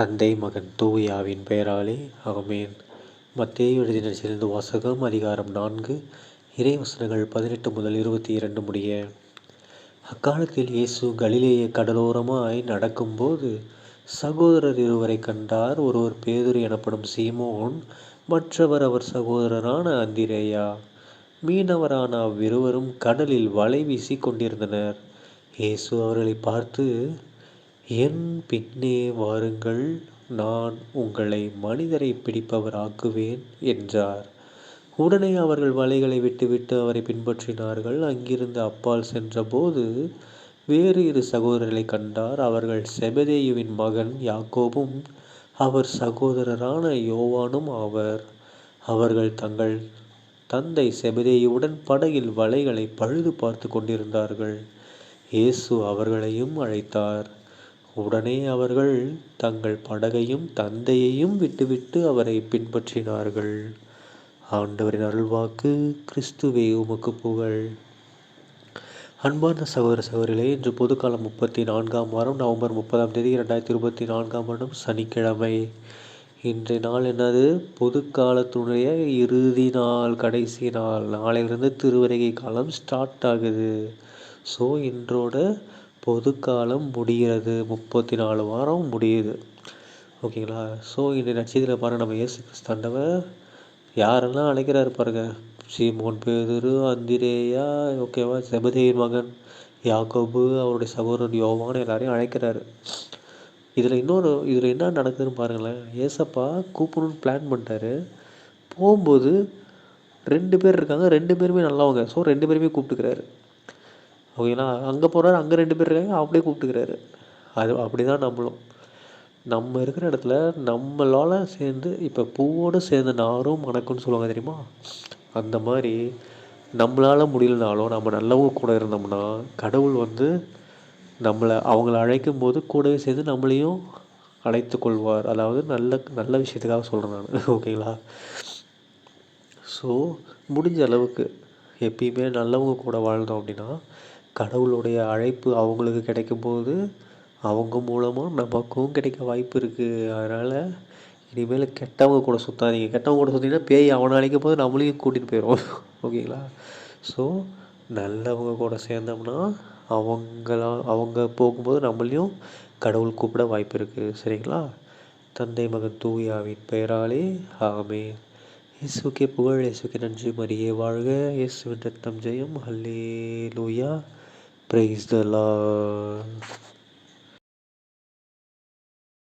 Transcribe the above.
தந்தை மகன் தூயாவின் பெயராலே அகமேன் மத்திய எழுதின சிறந்த வாசகம் அதிகாரம் நான்கு இறைவசனங்கள் பதினெட்டு முதல் இருபத்தி இரண்டு முடிய. அக்காலத்தில் இயேசு கலிலேய கடலோரமாய் நடக்கும்போது சகோதரர் இருவரை கண்டார். ஒருவர் பேதுரு எனப்படும் சீமோன் மற்றவர் அவர் சகோதரரான அந்திரேயா. மீனவரான அவ்விருவரும் கடலில் வலை வீசி கொண்டிருந்தனர். இயேசு அவர்களை பார்த்து என் பின்னே வாருங்கள் நான் உங்களை மனிதரை பிடிப்பவர் ஆக்குவேன் என்றார். உடனே அவர்கள் வலைகளை விட்டுவிட்டு அவரை பின்பற்றினார்கள். அங்கிருந்து அப்பால் சென்றபோது வேறு இரு சகோதரர்களை கண்டார். அவர்கள் செபதேயுவின் மகன் யாக்கோபும் அவர் சகோதரரான யோவானும் ஆவர். அவர்கள் தங்கள் தந்தை செபதேயுடன் படகில் வலைகளை பழுது பார்த்து கொண்டிருந்தார்கள். இயேசு அவர்களையும் அழைத்தார். உடனே அவர்கள் தங்கள் படகையும் தந்தையையும் விட்டுவிட்டு அவரை பின்பற்றினார்கள். ஆண்டவரின் அருள்வாக்கு கிறிஸ்துவே உமக்கு புகழ். அன்பார்ந்த சகோதர சகோதரிகளே இன்று பொதுக்காலம் முப்பத்தி நான்காம் வாரம் நவம்பர் முப்பதாம் தேதி இரண்டாயிரத்தி இருபத்தி நான்காம் வருடம் சனிக்கிழமை. இன்றைய நாள் என்னது? பொதுக்காலத்துடைய இறுதி நாள் கடைசி நாள். நாளையிலிருந்து திருவருகை காலம் ஸ்டார்ட் ஆகுது. ஸோ இன்றோட பொது காலம் முடிகிறது. முப்பத்தி நாலு வாரம் முடியுது. ஓகேங்களா? ஸோ இந்த நட்சத்திரத்தில் பாருங்கள் நம்ம இயேசு கிறிஸ்தாண்டவை யாரெல்லாம் அழைக்கிறாரு பாருங்க? சீமோன் பேதுரு அந்திரேயா ஓகேவா? செபதேயின் மகன் யாக்கோபு அவருடைய சகோதரன் யோவான் எல்லாரையும் அழைக்கிறாரு. இதில் இன்னொரு இதில் என்ன நடக்குதுன்னு பாருங்களேன். ஏசப்பா கூப்பிடணும்னு பிளான் பண்ணிட்டாரு. போகும்போது ரெண்டு பேர் இருக்காங்க. ரெண்டு பேருமே நல்லவங்க. ஸோ ரெண்டு பேருமே கூப்பிட்டுக்கிறாரு. ஓகேங்களா? அங்கே போகிறாரு அங்கே ரெண்டு பேர் இருக்காங்க அப்படியே கூப்பிட்டுக்கிறாரு. அது அப்படி தான் நம்மளும். நம்ம இருக்கிற இடத்துல நம்மளால் சேர்ந்து இப்போ பூவோடு சேர்ந்த நாரும் மணக்கும்னு சொல்லுவாங்க தெரியுமா? அந்த மாதிரி நம்மளால் முடியலனாலும் நம்ம நல்லவங்க கூட இருந்தோம்னா கடவுள் வந்து நம்மளை அவங்கள அழைக்கும் போது கூடவே சேர்ந்து நம்மளையும் அழைத்து கொள்வார். அதாவது நல்ல நல்ல விஷயத்துக்காக சொல்கிறேன் நான். ஓகேங்களா? ஸோ முடிஞ்ச அளவுக்கு எப்பயுமே நல்லவங்க கூட வாழ்ந்தோம் அப்படின்னா கடவுளுடைய அழைப்பு அவங்களுக்கு கிடைக்கும்போது அவங்க மூலமாக நமக்கும் கிடைக்க வாய்ப்பு இருக்குது அதனால் இனிமேல் கெட்டவங்க கூட சுற்றாதீங்க கெட்டவங்க கூட சுற்றிங்கன்னா பேய் அவனை அழைக்கும் போது நம்மளையும் கூட்டிகிட்டு போயிடும் ஓகேங்களா? ஸோ நல்லவங்க கூட சேர்ந்தோம்னா அவங்களா அவங்க போகும்போது நம்மளையும் கடவுள் கூப்பிட வாய்ப்பு இருக்குது சரிங்களா? தந்தை மகன் தூயாவின் பெயராலே ஆமே இயேசுக்கே புகழ் இயேசுக்கே நன்றி. மரியே வாழ்க. இயேசுவின் ரத்தம் ஜெயம். ஹல்லே லூயா Praise the Lord.